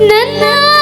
No.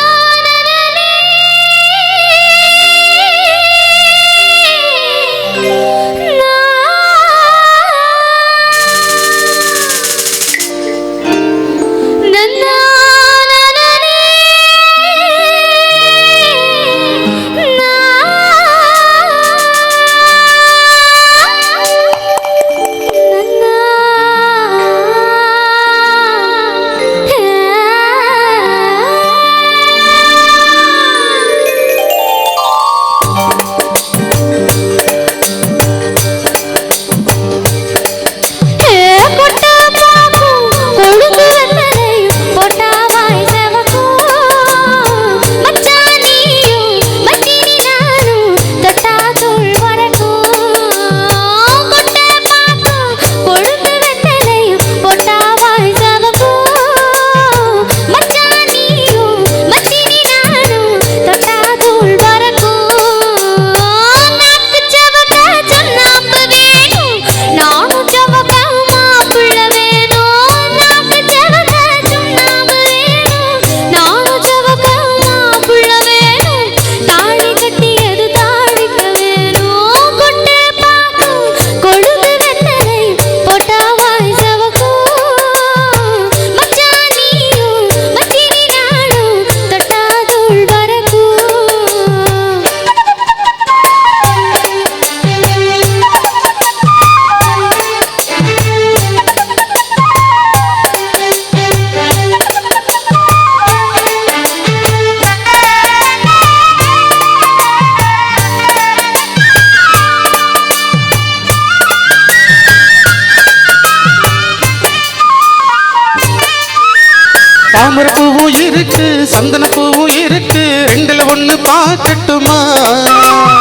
பூவும் இருக்கு சந்தன பூவும் இருக்கு ரெண்டுல ஒண்ணு பார்க்கட்டுமா?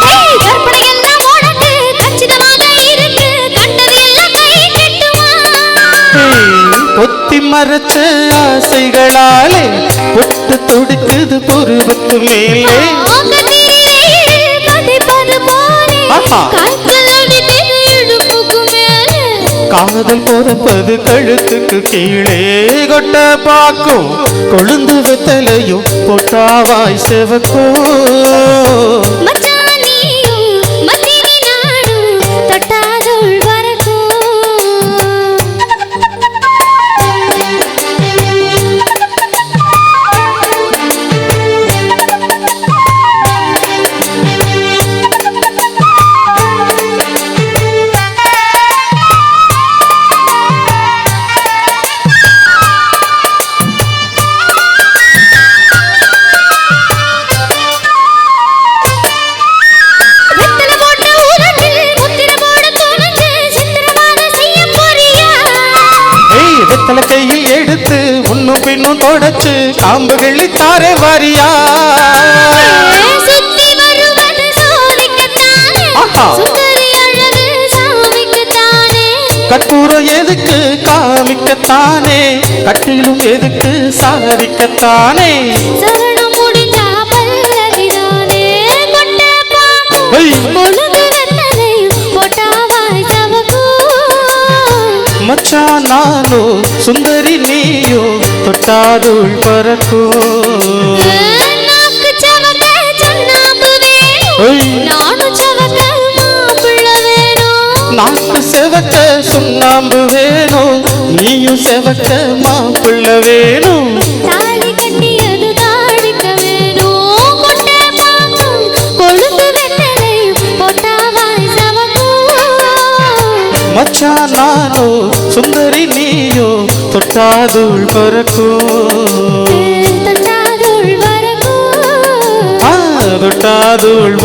ஏய், கற்பனை எல்லாம் உனக்கு கச்சிதமாக இருக்கு கண்டது எல்லாம் கை கட்டுமா? ஏய், பொத்தி மறைச்ச ஆசைகளாலே பொட்டு தொடுக்குது பொருவத்து மேலே. ஆஹா. காதல் பொறப்பது கழுத்துக்கு கீழே கொட்ட பாக்கும். கொழுந்து வெத்தலையும் பொட்டாவாய் செவக்கும். பின்னும் தொடச்சு காம்புகளை தாரே வாரியா. சுந்தரி கற்பூரம் எதுக்கு காமிக்கத்தானே? கட்டிலும் எதுக்கு சாதிக்கத்தானே? சரணம் முடிஞ்சா பல்லவிதானே. தொட்டாதுள் பறக்கும். நாக்கு செவக்க சுண்ணாம்பு வேணும். நீயும் செவக்க மாப்பிள்ள வேணும். சவக்கும் மச்சான் நானோ சுந்தரி நீயோ தொட்டாதுள் பறக்கும் தொட்டாதுள்